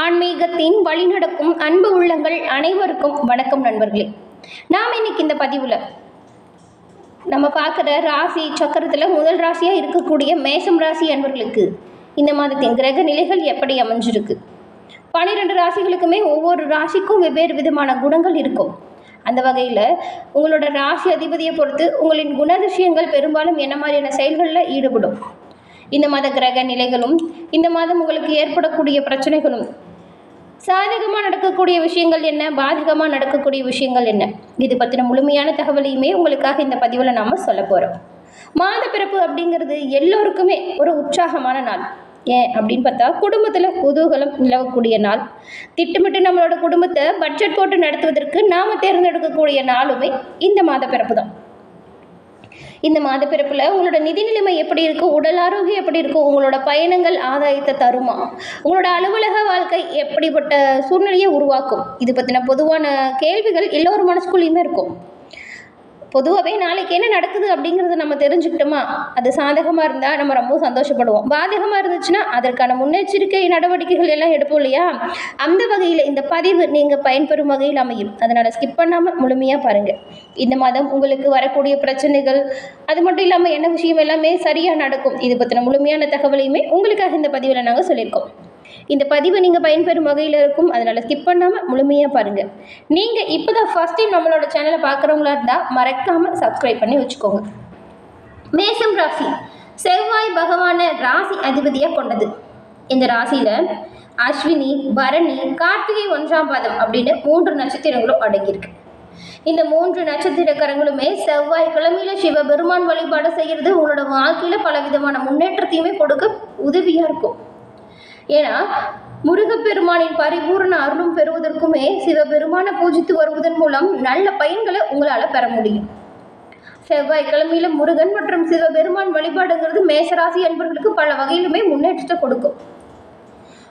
ஆன்மீகத்தின் வழிநடக்கும் அன்பு உள்ளங்கள் அனைவருக்கும் வணக்கம் நண்பர்களே. நாம் இன்னைக்கு இந்த பதிவில் நம்ம பார்க்குற ராசி சக்கரத்தில் முதல் ராசியாக இருக்கக்கூடிய மேசம் ராசி அன்பர்களுக்கு இந்த மாதத்தின் கிரக நிலைகள் எப்படி அமைஞ்சிருக்கு? பன்னிரெண்டு ராசிகளுக்குமே ஒவ்வொரு ராசிக்கும் வெவ்வேறு விதமான குணங்கள் இருக்கும். அந்த வகையில் உங்களோட ராசி அதிபதியை பொறுத்து உங்களின் குணதிசயங்கள் பெரும்பாலும் என்ன மாதிரியான செயல்களில் ஈடுபடும்? இந்த மாத கிரக நிலைகளும் இந்த மாதம் உங்களுக்கு ஏற்படக்கூடிய பிரச்சனைகளும். சாதகமாக நடக்கக்கூடிய விஷயங்கள் என்ன? பாதகமாக நடக்கக்கூடிய விஷயங்கள் என்ன? இது பற்றின முழுமையான தகவலையுமே உங்களுக்காக இந்த பதிவில் நாம் சொல்ல போகிறோம் மாத பிறப்பு அப்படிங்கிறது எல்லோருக்குமே ஒரு உற்சாகமான நாள். ஏன் அப்படின்னு பார்த்தா குடும்பத்தில் குதூகலம் நிலவக்கூடிய நாள். திட்டமிட்டு நம்மளோட குடும்பத்தை பட்ஜெட் போட்டு நடத்துவதற்கு நாம் தேர்ந்தெடுக்கக்கூடிய நாளுமே இந்த மாத பிறப்பு தான் இந்த மாத பிறப்பில் உங்களோட நிதி நிலைமை எப்படி இருக்கும் உடல் ஆரோக்கியம் எப்படி இருக்கும் உங்களோட பயணங்கள் ஆதாயத்தை தருமா? உங்களோட அலுவலக வாழ்க்கை எப்படிப்பட்ட சூழ்நிலையை உருவாக்கும்? இது பற்றின பொதுவான கேள்விகள் எல்லோரும் மனசுக்குள்ளேயுமே இருக்கும். பொதுவாகவே நாளைக்கு என்ன நடக்குது அப்படிங்கிறத நம்ம தெரிஞ்சுக்கிட்டோமா? அது சாதகமாக இருந்தால் நம்ம ரொம்ப சந்தோஷப்படுவோம். பாதகமாக இருந்துச்சுன்னா அதற்கான முன்னெச்சரிக்கை நடவடிக்கைகள் எல்லாம் எடுப்போம் இல்லையா? அந்த வகையில் இந்த பதிவு நீங்கள் பயன்பெறும் வகையில் அமையும். அதனால் ஸ்கிப் பண்ணாமல் முழுமையாக பாருங்கள் இந்த மாதம் உங்களுக்கு வரக்கூடிய பிரச்சனைகள் அது மட்டும் இல்லாமல் என்ன விஷயம் எல்லாமே சரியாக நடக்கும் இது பற்றின முழுமையான தகவலையுமே உங்களுக்காக இந்த பதிவில் நாங்கள் சொல்லியிருக்கோம். இந்த பதிவை நீங்கள் பயன்பெறும் வகையில் இருக்கும். அதனால் ஸ்கிப் பண்ணாமல் முழுமையாக பாருங்கள் நீங்கள் இப்போ தான் ஃபஸ்ட் டைம் நம்மளோட சேனலை பார்க்குறவங்களா இருந்தால் மறக்காமல் சப்ஸ்கிரைப் பண்ணி வச்சுக்கோங்க. மேசம் ராசி. செவ்வாய் பகவானை ராசி அதிபதியாக கொண்டது. இந்த ராசியில் அஸ்வினி பரணி கார்த்திகை ஒன்றாம் பாதம் அப்படின்னு மூன்று நட்சத்திரங்களும் அடங்கியிருக்கு. இந்த மூன்று நட்சத்திரக்காரங்களுமே செவ்வாய் கிழமையில சிவபெருமான் வழிபாடு செய்கிறது உங்களோட வாழ்க்கையில் பல விதமான முன்னேற்றத்தையுமே கொடுக்க உதவியாக இருக்கும். ஏன்னா முருகப்பெருமானின் பரிபூர்ண அருளும் பெறுவதற்குமே சிவபெருமானை பூஜித்து வருவதன் மூலம் நல்ல பயன்களை உங்களால் பெற முடியும். செவ்வாய்க்கிழமையில முருகன் மற்றும் சிவபெருமான் வழிபாடுங்கிறது மேசராசி அன்பர்களுக்கு பல வகையிலுமே முன்னேற்றத்தை கொடுக்கும்.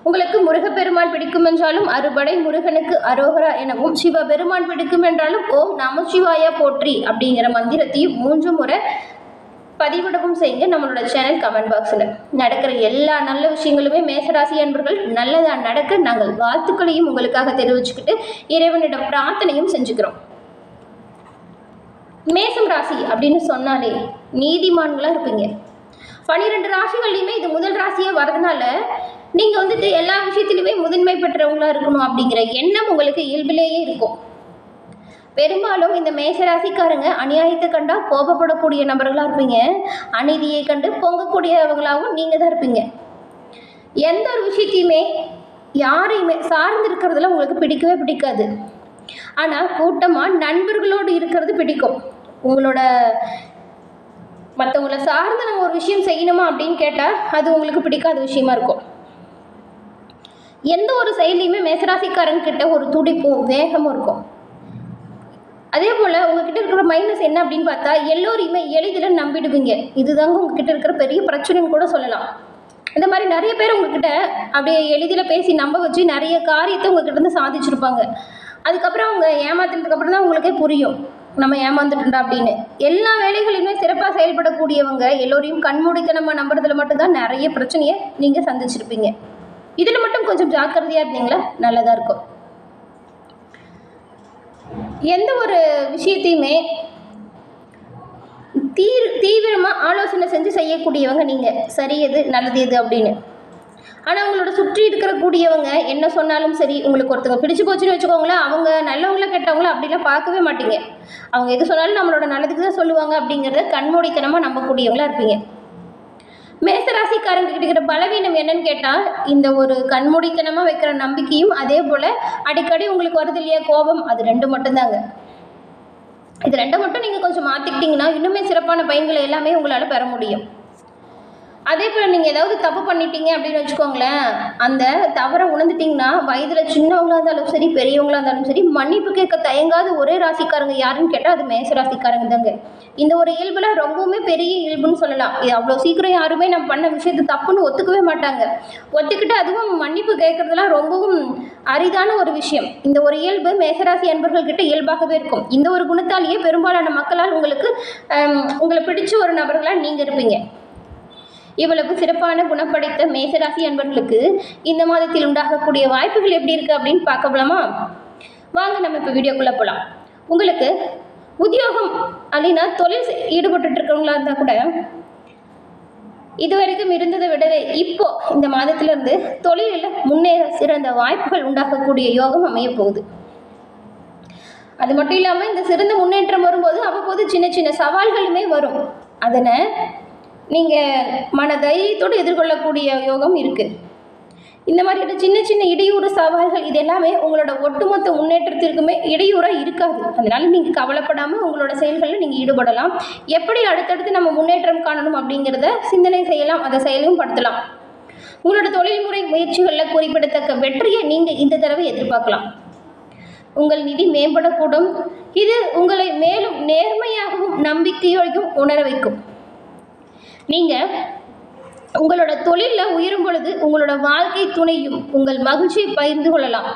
உங்களுக்கு முருகப்பெருமான் பிடிக்கும் என்றாலும் அறுபடை முருகனுக்கு அரோகரா எனவும் சிவபெருமான் பிடிக்கும் என்றாலும் ஓம் நமசிவாயா போற்றி அப்படிங்கிற மந்திரத்தையும் மூன்று முறை பதிவிடவும் செய்யுங்க நம்மளோட சேனல் கமெண்ட் பாக்ஸில் நடக்கிற எல்லா நல்ல விஷயங்களுமே மேசராசி அன்பர்கள் நல்லதாக நடக்க நாங்கள் வாழ்த்துக்களையும் உங்களுக்காக தெரிவிச்சுக்கிட்டு இறைவனிடம் பிரார்த்தனையும் செஞ்சுக்கிறோம். மேசம் ராசி அப்படின்னு சொன்னாலே நீதிமான்களாக இருப்பீங்க. பன்னிரெண்டு ராசிகள்லையுமே இது முதல் ராசியாக வரதுனால நீங்கள் வந்துட்டு எல்லா விஷயத்துலையுமே முதன்மை பெற்றவங்களாக இருக்கணும் அப்படிங்கிற எண்ணம் உங்களுக்கு இயல்பிலேயே இருக்கும். பெரும்பாலும் இந்த மேசராசிக்காரங்க அநியாயத்தை கண்டா கோபப்படக்கூடிய நபர்களாக இருப்பீங்க. அநீதியை கண்டு பொங்கக்கூடியவங்களாகவும் நீங்கள் தான் இருப்பீங்க. எந்த ஒரு விஷயத்தையுமே யாரையுமே சார்ந்து இருக்கிறதுல உங்களுக்கு பிடிக்கவே பிடிக்காது. ஆனால் கூட்டமாக நண்பர்களோடு இருக்கிறது பிடிக்கும். உங்களோட மற்றவங்கள சார்ந்து நம்ம ஒரு விஷயம் செய்யணுமா அப்படின்னு கேட்டால் அது உங்களுக்கு பிடிக்காத விஷயமா இருக்கும். எந்த ஒரு செயலையுமே மேசராசிக்காரங்க கிட்ட ஒரு துடிப்பும் வேகமும் இருக்கும். அதே போல் உங்ககிட்ட இருக்கிற மைனஸ் என்ன அப்படின்னு பார்த்தா எல்லோரையுமே எளிதில் நம்பிடுவீங்க. இதுதாங்க உங்ககிட்ட இருக்கிற பெரிய பிரச்சனைன்னு கூட சொல்லலாம். இந்த மாதிரி நிறைய பேர் உங்ககிட்ட அப்படியே எளிதில் பேசி நம்ப வச்சு நிறைய காரியத்தை உங்ககிட்ட இருந்து சாதிச்சிருப்பாங்க. அதுக்கப்புறம் அவங்க ஏமாத்தினதுக்கப்புறம் தான் உங்களுக்கே புரியும். நம்ம ஏமாந்துட்டோம்டா அப்படின்னு. எல்லா வேலைகளிலுமே சிறப்பாக செயல்படக்கூடியவங்க எல்லோரையும் கண்மூடித்தனமாக நம்புறதுல மட்டும்தான் நிறைய பிரச்சனையை நீங்கள் சந்திச்சிருப்பீங்க. இதில் மட்டும் கொஞ்சம் ஜாக்கிரதையாக இருந்தீங்களா? நல்லதாக இருக்கும். எந்த ஒரு விஷயத்தையுமே தீர் தீவிரமாக ஆலோசனை செஞ்சு செய்யக்கூடியவங்க நீங்கள் சரி எது நல்லது எது அப்படின்னு. ஆனால் உங்களோட சுற்றி இருக்கக்கூடியவங்க என்ன சொன்னாலும் சரி உங்களுக்கு ஒருத்தவங்க பிடிச்சு போச்சுன்னு வச்சுக்கோங்களேன் அவங்க நல்லவங்கள கெட்டவங்கள அப்படிலாம் பார்க்கவே மாட்டீங்க. அவங்க எது சொன்னாலும் நம்மளோட நல்லதுக்கு தான் சொல்லுவாங்க அப்படிங்கிறத கண்மூடித்தனமாக நம்பக்கூடியவங்களா இருப்பீங்க. மேசராசிக்காரங்க கிட்ட இருக்கிற பலவீனம் என்னன்னு கேட்டால் இந்த ஒரு கண்மூடித்தனமாக வைக்கிற நம்பிக்கையும் அதே போல் அடிக்கடி உங்களுக்கு வருது இல்லையா? கோபம் அது ரெண்டு மட்டும்தாங்க. இது ரெண்டை மட்டும் நீங்கள் கொஞ்சம் மாற்றிக்கிட்டிங்கன்னா இன்னுமே சிறப்பான பயன்களை எல்லாமே உங்களால் பெற முடியும். அதே போல் நீங்கள் ஏதாவது தப்பு பண்ணிட்டீங்க அப்படின்னு வச்சுக்கோங்களேன் அந்த தவறை உணர்ந்துட்டிங்கன்னா வயதில் சின்னவங்களாக இருந்தாலும் சரி பெரியவங்களாக இருந்தாலும் சரி மன்னிப்பு கேட்க தயங்காத ஒரே ராசிக்காரங்க யாருன்னு கேட்டால் அது மேச ராசிக்காரங்க தாங்க. இந்த ஒரு இயல்பில் ரொம்பவுமே பெரிய இயல்புன்னு சொல்லலாம். இது அவ்வளோ சீக்கிரம் யாருமே நம்ம பண்ண விஷயத்தை தப்புன்னு ஒத்துக்கவே மாட்டாங்க. ஒத்துக்கிட்டு அதுவும் மன்னிப்பு கேட்குறதுலாம் ரொம்பவும் அரிதான ஒரு விஷயம். இந்த ஒரு இயல்பு மேசராசி அன்பர்கள்கிட்ட இயல்பாகவே இருக்கும். இந்த ஒரு குணத்தாலேயே பெரும்பாலான மக்களால் உங்களுக்கு உங்களை பிடிச்ச ஒரு நபர்களாக நீங்கள் இருப்பீங்க. இவ்வளவு சிறப்பான குணப்படைத்த மேசராசி அன்பர்களுக்கு இந்த மாதத்தில் உண்டாகக்கூடிய வாய்ப்புகள் எப்படி இருக்குது அப்படின்னு பார்க்க போலாமா? வாங்க நம்ம இப்போ வீடியோக்குள்ளே போகலாம் உங்களுக்கு உத்தியோகம் அப்படின்னா தொழில் ஈடுபட்டு இருக்கவங்களா இருந்தால் கூட இதுவரைக்கும் இருந்ததை விடவே இப்போ இந்த மாதத்திலிருந்து தொழிலில் முன்னேற சிறந்த வாய்ப்புகள் உண்டாகக்கூடிய யோகம் அமைய போகுது. அது மட்டும் இல்லாமல் இந்த சிறந்த முன்னேற்றம் வரும்போது அவ்வப்போது சின்ன சின்ன சவால்களுமே வரும். அதனை நீங்கள் மன தைரியத்தோடு எதிர்கொள்ளக்கூடிய யோகம் இருக்குது இந்த மாதிரியான சின்ன சின்ன இடையூறு சவால்கள் இது எல்லாமே உங்களோட ஒட்டுமொத்த முன்னேற்றத்திற்குமே இடையூறாக இருக்காது. அதனால நீங்கள் கவலைப்படாமல் உங்களோட செயல்களில் நீங்கள் ஈடுபடலாம். எப்படி அடுத்தடுத்து நம்ம முன்னேற்றம் காணணும் அப்படிங்கிறத சிந்தனை செய்யலாம் அதை செயலும் படுத்தலாம். உங்களோட தொழில்முறை முயற்சிகளில் குறிப்பிடத்தக்க வெற்றியை நீங்கள் இந்த தடவை எதிர்பார்க்கலாம். உங்கள் நிதி மேம்படக்கூடும். இது உங்களை மேலும் நேர்மையாகவும் நம்பிக்கையோடையும் உணர வைக்கும். நீங்கள் உங்களோட தொழிலில் உயரும் பொழுது உங்களோட வாழ்க்கை துணையும் உங்கள் மகிழ்ச்சியை பகிர்ந்து கொள்ளலாம்.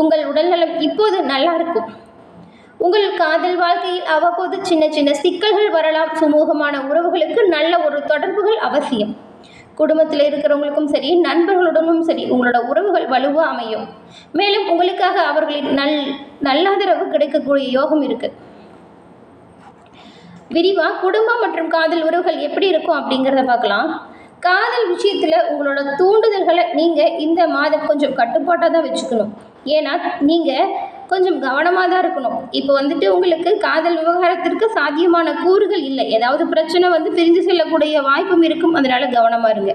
உங்கள் உடல்நலம் இப்போது நல்லா இருக்கும். உங்கள் காதல் வாழ்க்கையில் அவ்வப்போது சின்ன சின்ன சிக்கல்கள் வரலாம். சுமூகமான உறவுகளுக்கு நல்ல ஒரு தொடர்புகள் அவசியம். குடும்பத்தில் இருக்கிறவங்களுக்கும் சரி நண்பர்களுடனும் சரி உங்களோட உறவுகள் வலுவாக அமையும். மேலும் உங்களுக்காக அவர்களின் நல் நல்லாதரவு கிடைக்கக்கூடிய யோகம் இருக்குது விரிவாக குடும்பம் மற்றும் காதல் உறவுகள் எப்படி இருக்கும் அப்படிங்கிறத பார்க்கலாம். காதல் விஷயத்தில் உங்களோட தூண்டுதல்களை நீங்கள் இந்த மாதம் கொஞ்சம் கட்டுப்பாட்டாக தான் வச்சுக்கணும். ஏன்னா நீங்கள் கொஞ்சம் கவனமாக தான் இருக்கணும். இப்போ வந்துட்டு உங்களுக்கு காதல் விவகாரத்திற்கு சாத்தியமான கூறுகள் இல்லை. ஏதாவது பிரச்சனை வந்து பிரிஞ்சு செல்லக்கூடிய வாய்ப்பும் இருக்கும். அதனால் கவனமாக இருங்க.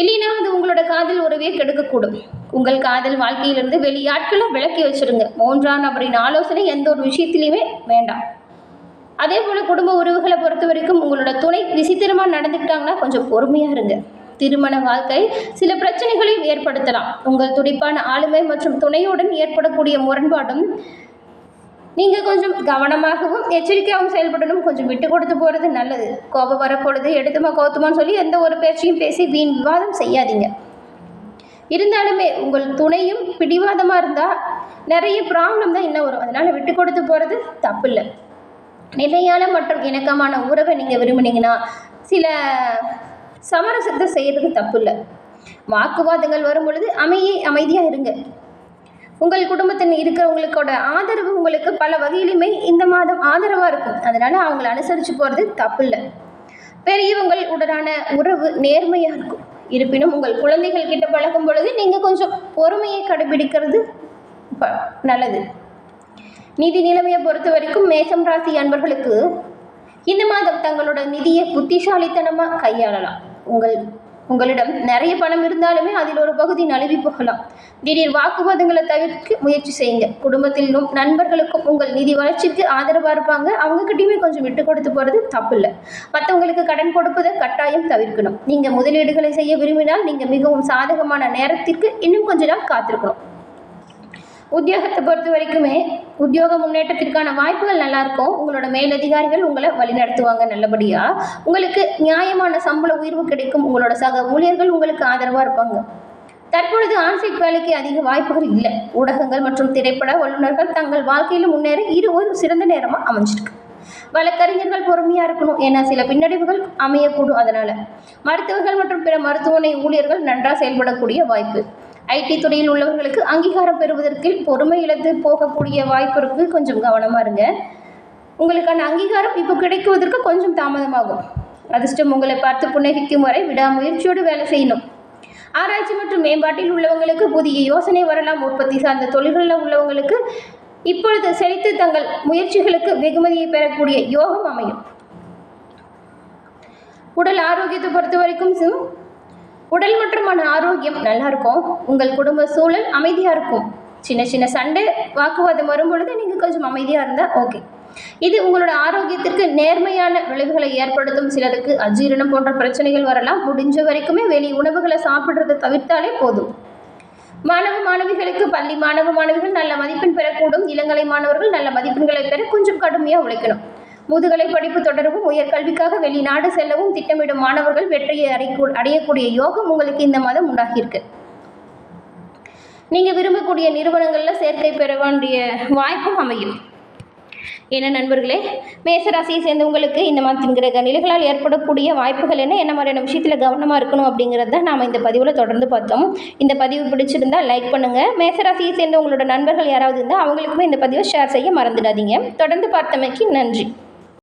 இல்லைன்னா அது உங்களோட காதல் உறவே கெடுக்கக்கூடும். உங்கள் காதல் வாழ்க்கையிலிருந்து வெளியாட்களை விளக்கி வச்சிருங்க. மூன்றாம் நபரின் ஆலோசனை எந்த ஒரு விஷயத்துலையுமே வேண்டாம். அதே போல் குடும்ப உறவுகளை பொறுத்த வரைக்கும் உங்களோட துணை விசித்திரமாக நடந்துக்கிட்டாங்கன்னா கொஞ்சம் பொறுமையாக இருங்க. திருமண வாழ்க்கை சில பிரச்சனைகளையும் ஏற்படுத்தலாம். உங்கள் துடிப்பான ஆளுமை மற்றும் துணையுடன் ஏற்படக்கூடிய முரண்பாடும் நீங்கள் கொஞ்சம் கவனமாகவும் எச்சரிக்கையாகவும் செயல்படணும். கொஞ்சம் விட்டு கொடுத்து போகிறது நல்லது. கோபம் வரப்பொழுது எடுத்துமா கோத்துமான்னு சொல்லி எந்த ஒரு பேச்சையும் பேசி வீண் விவாதம் செய்யாதீங்க. இருந்தாலுமே உங்கள் துணையும் பிடிவாதமாக இருந்தால் நிறைய ப்ராப்ளம் தான் இன்னும் வரும். அதனால் விட்டு கொடுத்து போகிறது தப்பு இல்லை நிலையான மற்றும் இணக்கமான உறவை நீங்கள் விரும்புனீங்கன்னா சில சமரசத்தை செய்கிறது தப்பு இல்லை வாக்குவாதங்கள் வரும் பொழுது அமைதி அமைதியாக இருங்க. உங்கள் குடும்பத்தில் இருக்கிறவங்களுக்கோட ஆதரவு உங்களுக்கு பல வகையிலுமே இந்த மாதம் ஆதரவாக இருக்கும். அதனால் அவங்கள அனுசரித்து போகிறது தப்பு இல்லை பெரியவங்கள் உடனான உறவு நேர்மையாக இருக்கும். இருப்பினும் உங்கள் குழந்தைகள் கிட்ட பழகும் பொழுது நீங்கள் கொஞ்சம் பொறுமையை கடைபிடிக்கிறது ப- நல்லது. நிதி நிலைமையை பொறுத்த வரைக்கும் மேசம் ராசி அன்பர்களுக்கு இந்த மாதம் தங்களோட நிதியை புத்திசாலித்தனமாக கையாளலாம். உங்கள் உங்களிடம் நிறைய பணம் இருந்தாலுமே அதில் ஒரு பகுதி நழுவி போகலாம். திடீர் வாக்குவாதங்களை தவிர்க்க முயற்சி செய்யுங்க. குடும்பத்திலும் நண்பர்களுக்கும் உங்கள் நிதி வளர்ச்சிக்கு ஆதரவாக இருப்பாங்க. அவங்கக்கிட்டையுமே கொஞ்சம் விட்டு கொடுத்து போகிறது தப்பு இல்லை மற்றவங்களுக்கு கடன் கொடுப்பதை கட்டாயம் தவிர்க்கணும். நீங்கள் முதலீடுகளை செய்ய விரும்பினால் நீங்கள் மிகவும் சாதகமான நேரத்திற்கு இன்னும் கொஞ்ச நாள் காத்திருக்கணும். உத்தியோகத்தை பொறுத்த வரைக்குமே உத்தியோக முன்னேற்றத்திற்கான வாய்ப்புகள் நல்லா இருக்கும் உங்களோட மேலதிகாரிகள் உங்களை வழிநடத்துவாங்க நல்லபடியாக உங்களுக்கு நியாயமான சம்பள உயர்வு கிடைக்கும். உங்களோட சக ஊழியர்கள் உங்களுக்கு ஆதரவாக இருப்பாங்க. தற்பொழுது ஆன்சைட் வேலைக்கு அதிக வாய்ப்புகள் இல்லை. ஊடகங்கள் மற்றும் திரைப்பட வல்லுநர்கள் தங்கள் வாழ்க்கையில் முன்னேற இது ஒரு சிறந்த நேரமாக அமைஞ்சிருக்கு. வழக்கறிஞர்கள் பொறுமையாக இருக்கணும். ஏன்னா சில பின்னடைவுகள் அமையக்கூடும் அதனால். மருத்துவர்கள் மற்றும் பிற மருத்துவமனை ஊழியர்கள் நன்றாக செயல்படக்கூடிய வாய்ப்பு. ஐடி துறையில் உள்ளவர்களுக்கு அங்கீகாரம் பெறுவதற்கு பொறுமை இழந்து போகக்கூடிய வாய்ப்பு இருக்கு. கொஞ்சம் கவனமாக இருங்க. உங்களுக்கான அங்கீகாரம் இப்போ கிடைக்குவதற்கு கொஞ்சம் தாமதமாகும். அதிர்ஷ்டம் உங்களை பார்த்து புன்னகிக்கும் வரை விடாமுயற்சியோடு வேலை செய்யணும். ஆராய்ச்சி மற்றும் மேம்பாட்டில் உள்ளவங்களுக்கு புதிய யோசனை வரலாம். உற்பத்தி சார்ந்த தொழில்களில் உள்ளவங்களுக்கு இப்பொழுது செழித்து தங்கள் முயற்சிகளுக்கு வெகுமதியை பெறக்கூடிய யோகம் அமையும். உடல் ஆரோக்கியத்தை பொறுத்த வரைக்கும் சிம் உடல் மற்றும் மன ஆரோக்கியம் நல்லா இருக்கும் உங்கள் குடும்ப சூழல் அமைதியாக இருக்கும். சின்ன சின்ன சண்டை வாக்குவாதம் வரும் பொழுது நீங்கள் கொஞ்சம் அமைதியாக இருந்தால் ஓகே இது உங்களோட ஆரோக்கியத்திற்கு நேர்மையான விளைவுகளை ஏற்படுத்தும். சிலருக்கு அஜீரணம் போன்ற பிரச்சனைகள் வரலாம். முடிஞ்ச வரைக்குமே வெளி உணவுகளை சாப்பிட்றதை தவிர்த்தாலே போதும். மாணவ மாணவிகளுக்கு பள்ளி மாணவ மாணவிகள் நல்ல மதிப்பெண் பெறக்கூடும். இளங்கலை மாணவர்கள் நல்ல மதிப்பெண்களை பெற கொஞ்சம் கடுமையாக உழைக்கணும். முதுகலை படிப்பு தொடரவும் உயர்கல்விக்காக வெளிநாடு செல்லவும் திட்டமிடும் மாணவர்கள் வெற்றியை அடைக்கூ அடையக்கூடிய யோகம் உங்களுக்கு இந்த மாதம் உண்டாகியிருக்கு. நீங்கள் விரும்பக்கூடிய நிறுவனங்களில் சேர்க்கை பெற வேண்டிய வாய்ப்பும் அமையும். என்ன நண்பர்களே மேசராசியை சேர்ந்தவங்களுக்கு இந்த மாதத்தின் கிரக நிலைகளால் ஏற்படக்கூடிய வாய்ப்புகள் என்ன? என்ன மாதிரியான விஷயத்தில் கவனமாக இருக்கணும் அப்படிங்கிறது தான் நாம் இந்த பதிவில் தொடர்ந்து பார்த்தோம். இந்த பதிவு பிடிச்சிருந்தா லைக் பண்ணுங்கள் மேசராசியை சேர்ந்த உங்களோட நண்பர்கள் யாராவது இருந்தால் அவங்களுக்குமே இந்த பதிவை ஷேர் செய்ய மறந்துடாதீங்க. தொடர்ந்து பார்த்தமைக்கு நன்றி.